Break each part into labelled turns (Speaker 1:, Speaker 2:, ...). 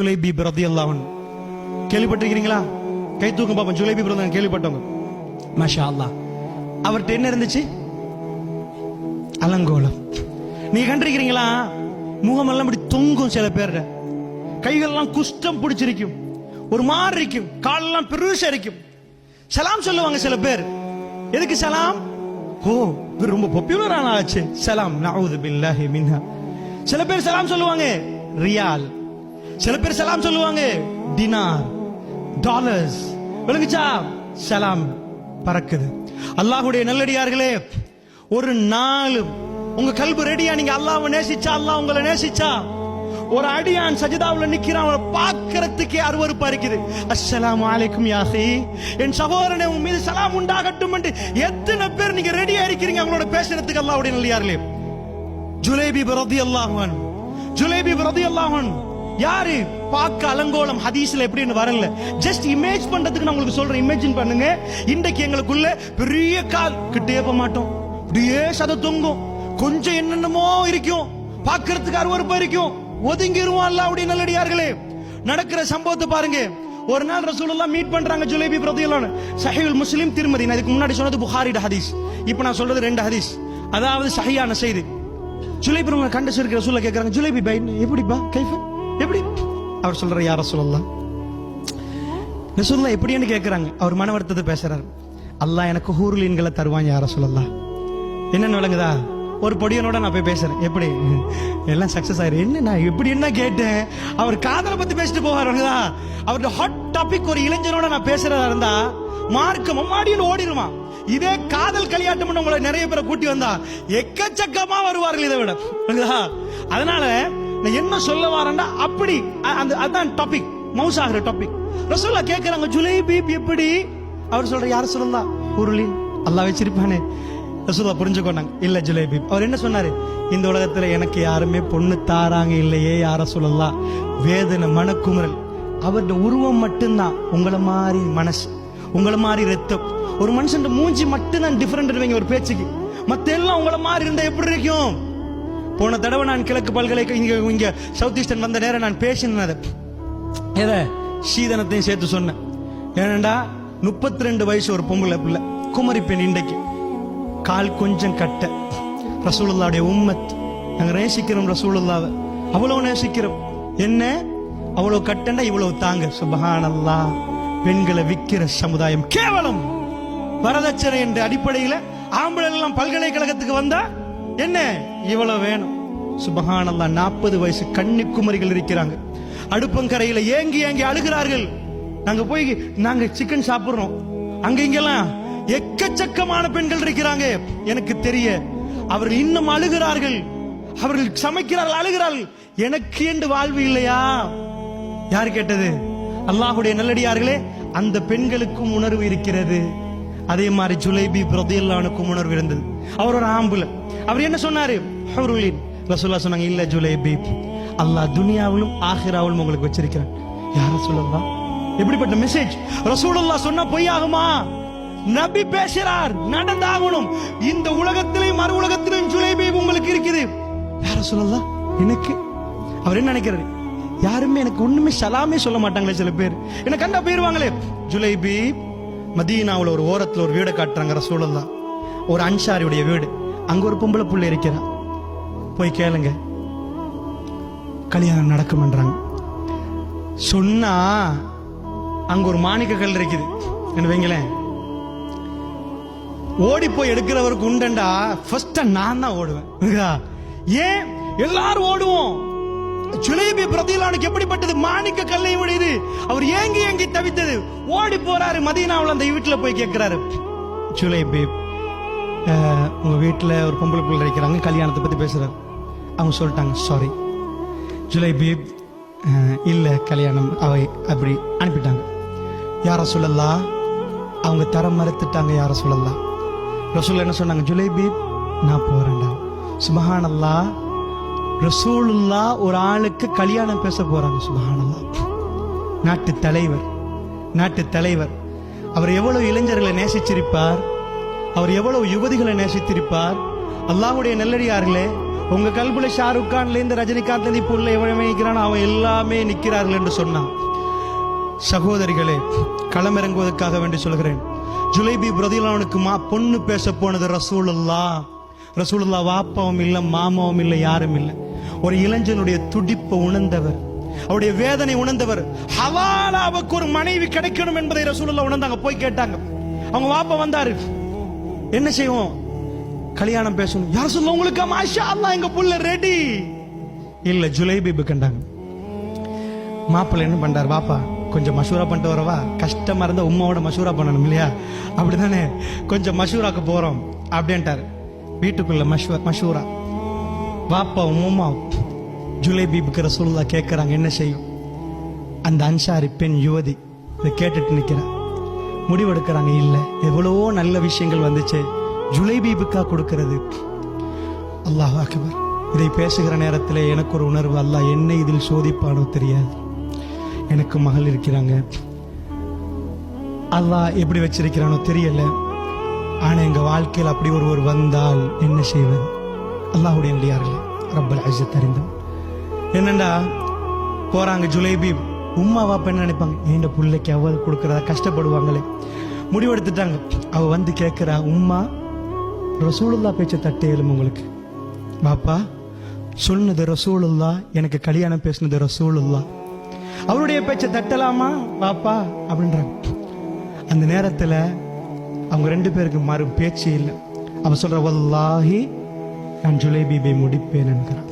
Speaker 1: ஜுலைபி பிரதி அல்லாவன் கேள்விப்பட்டிருக்கிறீங்களா? கை தூக்கம் பாப்போம். ஜுலைபி பிரதன் கேள்விப்பட்டவங்க. மஷா அல்லா அவர்கிட்ட என்ன இருந்துச்சு? அலங்கோலம். நீங்க கண்டிருக்கிறீங்களா? முகமெல்லாம் இப்படி தொங்கும் சில பேர்ட கைகள்லாம் குஷ்டம் பிடிச்சிருக்கும். ஒரு மாதிரி இருக்கும். காலெல்லாம் பெருசா இருக்கும். சலாம் சொல்லுவாங்க சில பேர். எதுக்கு சலாம்? ஓ இவர் ரொம்ப பாப்புலரான ஆச்சு சலாம். நவுது பில்லாஹி மின்ஹா. சில பேர் சலாம் சொல்லுவாங்க ரியால். சில பேர் சலாம் சொல்லுவாங்க. டினார் டாலர்ஸ் விளங்குச்சா? சலாம் பறக்குது. அல்லாஹுடைய நல்லடியார்களே ஒரு நாள் உங்க கல்பு ரெடியா? நீங்க அல்லாஹ் நேசிச்சா? அல்லாஹ் உங்களை நேசிச்சா? ஒரு அடியான் சஜிதாவில் நிக்கிறான் அவனை பார்க்கறதுக்கே அருவருப்பா இருக்குது. அஸ்ஸலாம் வலைக்கும் யாசி என் சகோதரனே உன் மீது சலாம் உண்டாகட்டும் என்று எத்தனை பேர் நீங்க ரெடியா இருக்கிறீங்க? அவங்களோட பேசுறதுக்கு அல்லாஹ்வுடைய நல்லியார்களே ஜுலேபி பிரதி அல்லாஹன் ஜுலேபி பிரதி அல்லாஹன் யாரு? பார்க்க அலங்கோலம் ஹதீஸ்ல எப்படின்னு வரல ஜஸ்ட் இமேஜ் பண்றதுக்கு நான் உங்களுக்கு சொல்றேன். இமேஜின் பண்ணுங்க. இன்றைக்கு எங்களுக்குள்ள பெரிய கால் கிட்டே போக மாட்டோம். அப்படியே சத தொங்கும். கொஞ்சம் என்னென்னமோ இருக்கும். பார்க்கறதுக்கு அருவறுப்பா இருக்கும். ஒதுங்கிருவோம் அப்படி நல்லடியார்களே. நடக்கிற சம்பவத்தை பாருங்க. ஒரு நாள் ரசூலுல்லாஹ் மீட் பண்றாங்க ஜுலேபி பிரதியிலான சஹிவுல் முஸ்லிம் திருமதி. நான் இதுக்கு முன்னாடி சொன்னது புகாரிட ஹதீஸ். இப்போ நான் சொல்றது ரெண்டு ஹதீஸ். அதாவது சஹியான செய்தி. ஜுலேபி உங்களை கண்டு சிரிக்கிற ரசூல்ல கேட்கறாங்க ஜுலைபி பை எப்படிப்பா கைஃப? எப்படி? அவர் சொல்ற யார சொல்லலாம் ரசூல்லா எப்படின்னு கேட்குறாங்க அவர் மன வருத்தத்தை பேசுறாரு. அல்லாஹ் எனக்கு ஹூர்லீன்களை தருவான் யார சொல்லலாம் என்னன்னு விளங்குதா? ஒரு பொடியனோட நான் போய் பேசுறேன். எப்படி? எல்லாம் சக்சஸ் ஆயிரு. என்ன நான் எப்படி என்ன கேட்டேன்? அவர் காதலை பத்தி பேசிட்டு போவார் விளங்குதா அவருடைய ஹாட் டாபிக் ஒரு இளைஞனோட நான் பேசுறதா இருந்தா மார்க்க மம்மாடியில் ஓடிடுவான் இதே காதல் கல்யாட்டம் உங்களை நிறைய பேரை கூட்டி வந்தா எக்கச்சக்கமா வருவார்கள் இதை விட. அதனால நான் என்ன சொல்ல வரேன்டா? அப்படி. அந்த அதான் டாபிக் மவுஸ் ஆகிற டாபிக் ரசோல்லா கேட்கிறாங்க ஜுலைபி எப்படி? அவர் சொல்ற யார் சொல்லலாம் உருளின் அல்லா வச்சிருப்பானே. ரசோல்லா புரிஞ்சுக்கொண்டாங்க இல்ல ஜுலைபி. அவர் என்ன சொன்னாரு? இந்த உலகத்துல எனக்கு யாருமே பொண்ணு தாராங்க இல்லையே யார சொல்லலாம் வேதனை மனக்குமுறல். அவருடைய உருவம் மட்டும்தான். உங்களை மாதிரி மனசு. உங்களை மாதிரி ரத்தம். ஒரு மனுஷன் மூஞ்சி மட்டும்தான் டிஃபரெண்ட் இருவீங்க ஒரு பேச்சுக்கு. மத்த எல்லாம் உங்களை மாதிரி இருந்தா எப்படி இருக்கும்? போன தடவை நான் கிழக்கு பல்கலைக்கு இங்க இங்கே சவுத் ஈஸ்டர்ன் வந்த நேரம் நான் பேசினது. எதை? சீதனத்தையும் சேர்த்து சொன்னேன். ஏனண்டா முப்பத்தி ரெண்டு வயசு ஒரு பொம்பளை பிள்ளை. குமரி பெண் இன்றைக்கு. கால் கொஞ்சம் கட்ட. ரசூலுல்லாவுடைய உம்மத். நாங்கள் நேசிக்கிறோம் ரசூலுல்லாவை. அவ்வளோ நேசிக்கிறோம். என்ன? அவ்வளோ கட்டண்டா இவ்வளவு தாங்க. சுபஹானல்லா. பெண்களை விக்கிற சமுதாயம் கேவலம். வரதட்சணை என்ற அடிப்படையில் ஆம்பளை எல்லாம் பல்கலைக்கழகத்துக்கு வந்தா என்ன? இவ்வளவு வேணும். சுபகானந்தா நாற்பது வயசு கன்னிக்குமரிகள் இருக்கிறாங்க. அடுப்பங்கரையில ஏங்கி ஏங்கி அழுகிறார்கள். நாங்க போய் நாங்க சிக்கன் சாப்பிடுறோம். அங்க இங்கெல்லாம் எக்கச்சக்கமான பெண்கள் இருக்கிறாங்க. எனக்கு தெரிய அவர்கள் இன்னும் அழுகிறார்கள். அவர்கள் சமைக்கிறார்கள் அழுகிறார்கள். எனக்கு என்று வாழ்வு இல்லையா? யார் கேட்டது? அல்லாஹுடைய நல்லடியார்களே அந்த பெண்களுக்கும் உணர்வு இருக்கிறது. அதே மாதிரி ஜுலைபி பிரதியல்லானுக்கும் உணர்வு இருந்தது. அவர் ஒரு ஆம்புல. அவர் என்ன சொன்னாரு? ஹவுருலின் ரசூல்லா சொன்னாங்க இல்ல ஜுலைபி அல்லாஹ் துனியாவிலும் ஆஹிராவிலும் உங்களுக்கு வச்சிருக்கிறேன். யார சொல்லலாம் எப்படிப்பட்ட மெசேஜ் ரசூலுல்லா சொன்னா பொய்யாகுமா? நபி பேசுறார் நடந்தாகணும். இந்த உலகத்திலையும் மறு உலகத்திலையும் ஜுலைபி உங்களுக்கு இருக்குது. யார சொல்லலாம் எனக்கு அவர் என்ன நினைக்கிறாரு? யாருமே எனக்கு ஒண்ணுமே சலாமே சொல்ல மாட்டாங்களே சில பேர். என்ன கண்டா போயிருவாங்களே? ஜுலைபி மதீனாவில் ஒரு ஓரத்தில் ஒரு வீடை காட்டுறாங்கிற சூழல் தான் ஒரு அன்சாரியுடைய வீடு. அங்கே ஒரு பொம்பளை புள்ள இருக்கிறா. போய் கேளுங்க. கல்யாணம் நடக்கும்ன்றாங்க. சொன்னா அங்க ஒரு மாணிக்க கல் இருக்குது. என்ன வைங்களேன்? ஓடி போய் எடுக்கிறவருக்கு உண்டண்டா? ஃபர்ஸ்ட் நான் தான் ஓடுவேன். ஏன்? எல்லாரும் ஓடுவோம். ஜுலேபி பிரதிலானுக்கு எப்படிப்பட்டது? மாணிக்க கல்லை உடையது. அவர் ஏங்கி ஏங்கி தவித்தது. ஓடி போறாரு மதீனாவில் அந்த வீட்டுல போய் கேட்கிறாரு சுலேபி உங்க வீட்டுல ஒரு பொம்பளை பிள்ளை இருக்கிறாங்க கல்யாணத்தை பத்தி பேசுறாரு. அவங்க சொல்லிட்டாங்க சாரி ஜுலைபி இல்லை கல்யாணம் அவை அப்படி அனுப்பிட்டாங்க. யார சொல்லலாம் அவங்க தர மறுத்துட்டாங்க யார சொல்லலாம் ரசூல் என்ன சொன்னாங்க? ஜுலைபி நான் போறேன்டா. சுபஹானல்லா ரசூலுல்லா ஒரு ஆளுக்கு கல்யாணம் பேச போறாங்க சுபானல்லா நாட்டு தலைவர் நாட்டு தலைவர். அவர் எவ்வளவு இளைஞர்களை நேசிச்சிருப்பார்? அவர் எவ்வளவு யுவதிகளை நேசித்திருப்பார்? அல்லாஹ்வுடைய நெல்லடியார்களே உங்க கல்புல ஷாருக் கான்ல இருந்து ரஜினிகாந்த்ல இருந்து இப்போ உள்ள நிற்கிறானோ அவன் எல்லாமே நிற்கிறார்கள் என்று சொன்னான். சகோதரிகளே களமிறங்குவதற்காக வேண்டி சொல்கிறேன். ஜுலைபி பிரதிலானுக்கு மா பொண்ணு பேச போனது ரசூலுல்லா ரசூலுல்லா வாப்பாவும் இல்லை மாமாவும் இல்லை யாரும் இல்லை. ஒரு இளைஞனுடைய துடிப்பை உணர்ந்தவர். அவருடைய வேதனை உணர்ந்தவர். ஹவாலாவுக்கு ஒரு மனைவி கிடைக்கணும் என்பதை ரசூலுல்லா உணர்ந்தாங்க. போய் கேட்டாங்க. அவங்க வாப்பா வந்தாரு. என்ன செய்வோம்? கல்யாணம் பேசணும். யார் சொல்ல உங்களுக்கு மாஷா அல்லாஹ் எங்க புள்ள ரெடி இல்ல ஜுலைபீபு கண்டாங்க. மாப்பிள்ளை என்ன பண்றாரு? வாப்பா கொஞ்சம் மசூரா பண்ணிட்டு வரவா? கஷ்டமா இருந்தா உமாவோட மசூரா பண்ணணும் இல்லையா? அப்படிதானே? கொஞ்சம் மசூராக்கு போறோம். அப்படின்ட்டாரு. வீட்டுக்குள்ள மஷூ மஷூரா வாப்பா உம்மா ஜுலைபீபுக்கு ரசூலுல்லா கேட்குறாங்க என்ன செய்யும்? அந்த அன்சாரி பெண் யுவதி இதை கேட்டுட்டு நிற்கிறேன் முடிவெடுக்கிறாங்க இல்லை எவ்வளவோ நல்ல விஷயங்கள் வந்துச்சு. ஜுலைபீபுக்கா கொடுக்கறது? அல்லாஹ் அக்பர். இதை பேசுகிற நேரத்தில் எனக்கு ஒரு உணர்வு அல்லாஹ் என்ன இதில் சோதிப்பானோ தெரியாது. எனக்கு மகள் இருக்கிறாங்க. அல்லாஹ் எப்படி வச்சிருக்கிறானோ தெரியல. ஆனால் எங்கள் வாழ்க்கையில் அப்படி ஒருவர் வந்தால் என்ன செய்வது? அல்லாஹுடைய இல்லையார்கள் ரப்பல் அஜத் அறிந்தோம் என்னண்டா? போறாங்க ஜுலேபி. உம்மா வாப்ப என்ன நினைப்பாங்க? என் பிள்ளைக்கு அவள் கொடுக்கறதா கஷ்டப்படுவாங்களே. முடிவெடுத்துட்டாங்க. அவ வந்து கேட்கிறா உம்மா ரசூலுல்லா பேச்ச தட்டே ஏழும் உங்களுக்கு. பாப்பா சொன்னது ரசூலுல்லா எனக்கு கல்யாணம் பேசுனது ரசூலுல்லா அவருடைய பேச்ச தட்டலாமா? பாப்பா அப்படின்றாங்க. அந்த நேரத்துல அவங்க ரெண்டு பேருக்கு மறு பேச்சு இல்லை. அவ சொல்ற வல்லாஹி நான் ஜுலைபீபை முடிப்பேன் என்கிறான்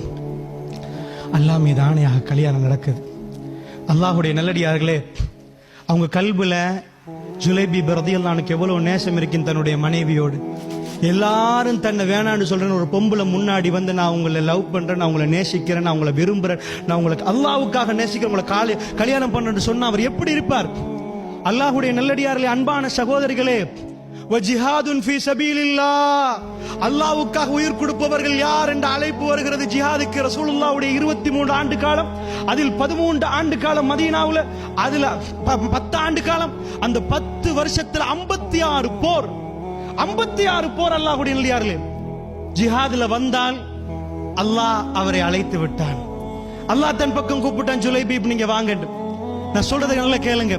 Speaker 1: அல்லாஹ் மீது ஆணையாக கல்யாணம் நடக்குது. அல்லாஹுடைய நல்லடியார்களே அவங்க கல்புல ஜுலைபி பிரதியல்லானுக்கு எவ்வளவு நேசம் இருக்கும் தன்னுடைய மனைவியோடு. எல்லாரும் தன்னை வேணான்னு சொல்றேன் ஒரு பொம்பளை முன்னாடி வந்து நான் உங்களை லவ் பண்றேன் நான் உங்களை நேசிக்கிறேன் நான் உங்களை விரும்புறேன் நான் உங்களுக்கு அல்லாவுக்காக நேசிக்கிறேன் உங்களை காலி கல்யாணம் பண்றேன்னு சொன்னா அவர் எப்படி இருப்பார்? அல்லாஹுடைய நல்லடியார்களே அன்பான சகோதரிகளே ஜிஹாதுன் உயிர் கொடுப்பவர்கள் யார் என்ற அழைப்பு வருகிறது. ஜிஹாதுக்கு ரசூலுல்லாவுடைய இருபத்தி மூன்று ஆண்டு காலம் அதில் பதிமூன்று ஆண்டு காலம் மதீனாவுல அதுல பத்து ஆண்டு காலம் அந்த பத்து வருஷத்துல ஐம்பத்தி ஆறு போர். ஐம்பத்தி ஆறு போர் அல்லாஹுடைய நல்லியார்களே ஜிஹாதுல வந்தால் அல்லாஹ் அவரை அழைத்து விட்டான். அல்லாஹ் தன் பக்கம் கூப்பிட்டான் ஜுலைபீப் நீங்க வாங்கட்டும் நான் சொல்றதை நல்லா கேளுங்க.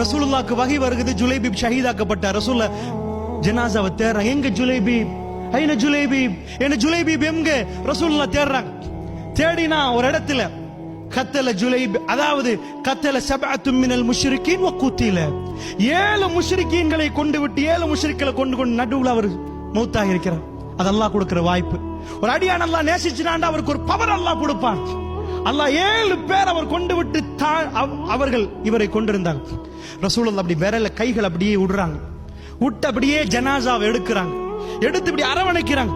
Speaker 1: ரசூலுல்லாக்கு வகை வருகிறது. ஜுலைபீப் ஷஹீதாக்கப்பட்ட ரசூல்ல ஜனாசாவை தேடுறாங்க எங்க ஜுலைபீப் ஐன ஜுலைபீப் என்ன ஜுலைபீப் எங்க ரசூலுல்லா தேடுறாங்க தேடினா ஒரு இடத்துல கத்தல ஜுலைப் அதாவது கத்தல சபாத்து மினல் முஷ்ரிக்கின் கூத்தில. ஏழு முஷ்ரிக்கீன்களை கொண்டு விட்டு ஏழு முஷ்ரிக்களை கொண்டு கொண்டு நடுவில் அவர் மௌத்தாக இருக்கிறார் அதெல்லாம் கொடுக்கிற வாய்ப்பு. ஒரு அடியான் அல்லாஹ் நேசிச்சினாண்டா அவருக்கு ஒரு பவர் அல்லாஹ் கொடுப்பான். அல்லாஹ் ஏழு பேர் அவர் கொண்டு விட்டு அவர்கள் இவரை கொண்டிருந்தாங்க. ரசூலுல்லாஹ் அப்படி விரல கைகள் அப்படியே விடுறாங்க. விட்டு அப்படியே ஜனாசாவை எடுக்கிறாங்க. எடுத்து இப்படி அரவணைக்கிறாங்க.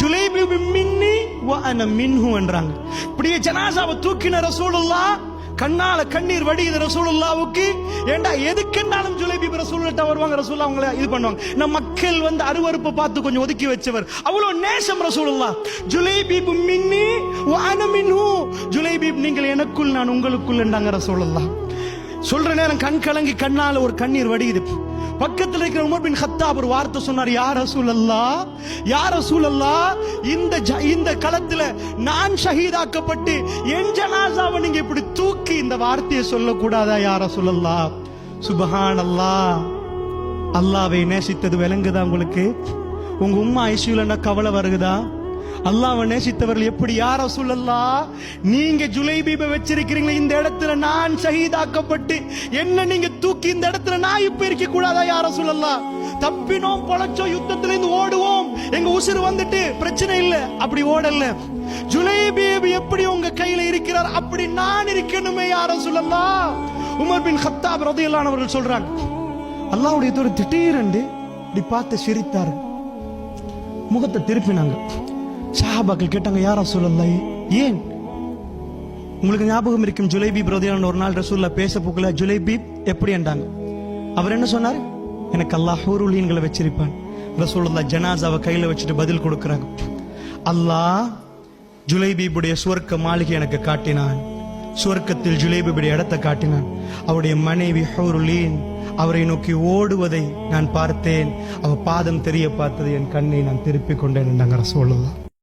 Speaker 1: ஜுலைபி மின்னி வா அன மின்ஹு என்றாங்க. இப்படியே ஜனாசாவை தூக்கின ரசூலுல்லாஹ் கண்ணால கண்ணீர் வடியுது ரசூலுல்லாவுக்கு. ஏண்டா எதுக்குன்னாலும் ஜுலைபி ரசூலுல்லாஹ் வருவாங்க ரசூலுல்லாஹ் அவங்கள இது பண்ணுவாங்க. நம்ம மக்கள் வந்து அருவருப்பை பார்த்து கொஞ்சம் ஒதுக்கி வச்சவர். அவ்வளவு நேசம் ரசூலுல்லாஹ் ஜுலைபி மின்னி வ மின்னு. மின்ஹு நீங்கள் எனக்குள் நான் உங்களுக்குள் என்றாங்க ரசூலுல்லாஹ் சொல்ற நேரம் கண் கலங்கி கண்ணால ஒரு கண்ணீர் வடியுது. பக்கத்தில் இருக்கிற உமர் பின் ஹத்தாப் ஒரு வார்த்தை சொன்னார் யார் ரசூலல்லா யார் ரசூலல்லா இந்த ஜ- இந்த களத்துல நான் ஷஹீதாக்கப்பட்டு என் ஜனாசாவை நீங்க இப்படி தூக்கி இந்த வார்த்தையை சொல்லக்கூடாதா யார் ரசூலல்லா சுபஹான் அல்லாஹ் அல்லாவை நேசித்தது விளங்குதா உங்களுக்கு? உங்க உம்மா ஐசியூல கவலை வருகுதா? அல்லாவை நேசித்தவர்கள் எப்படி? யார சொல்லல்லா நீங்க ஜுலைபீபை வச்சிருக்கிறீங்களே இந்த இடத்துல நான் ஷஹீதாக்கப்பட்டு என்ன நீங்க தூக்கி இந்த இடத்துல நான் இப்ப இருக்க கூடாதா யார சொல்லலாம் தப்பினோம் பொழைச்சோம் யுத்தத்துல இருந்து ஓடுவோம். எங்க உசுறு வந்துட்டு பிரச்சனை இல்ல. அப்படி ஓடல. ஜுலைபீப் எப்படி உங்க கையில இருக்கிறார்? அப்படி நான் இருக்கணுமே யார சொல்லலாம் உமர் பின் ஹத்தாப் ரதியல்லானவர்கள் சொல்றாங்க அல்லாவுடைய தூரம் திடீரென்று இப்படி பார்த்து சிரித்தாரு. முகத்தை திருப்பினாங்க. சஹாபாக்கள் கேட்டாங்க யாரா சொல்லலை ஏன்? உங்களுக்கு ஞாபகம் இருக்கும் ஜுலைபி பிரதியான ஒரு நாள் ரசூல்லா பேச போக்கல ஜுலைபி எப்படி என்றாங்க. அவர் என்ன சொன்னார்? எனக்கு அல்லாஹ் ஹூருலீன்களை வச்சிருப்பான். ரசூலுல்லா ஜனாசாவை கையில் வச்சுட்டு பதில் கொடுக்குறாங்க. அல்லாஹ் ஜுலைபீபுடைய சுவர்க்க மாளிகை எனக்கு காட்டினான். சுவர்க்கத்தில் ஜுலைபீபுடைய இடத்தை காட்டினான். அவருடைய மனைவி ஹூருலீன் அவரை நோக்கி ஓடுவதை நான் பார்த்தேன். அவ பாதம் தெரிய பார்த்தது என் கண்ணை நான் திருப்பிக் கொண்டேன் என்றாங்க ரசூலுல்லா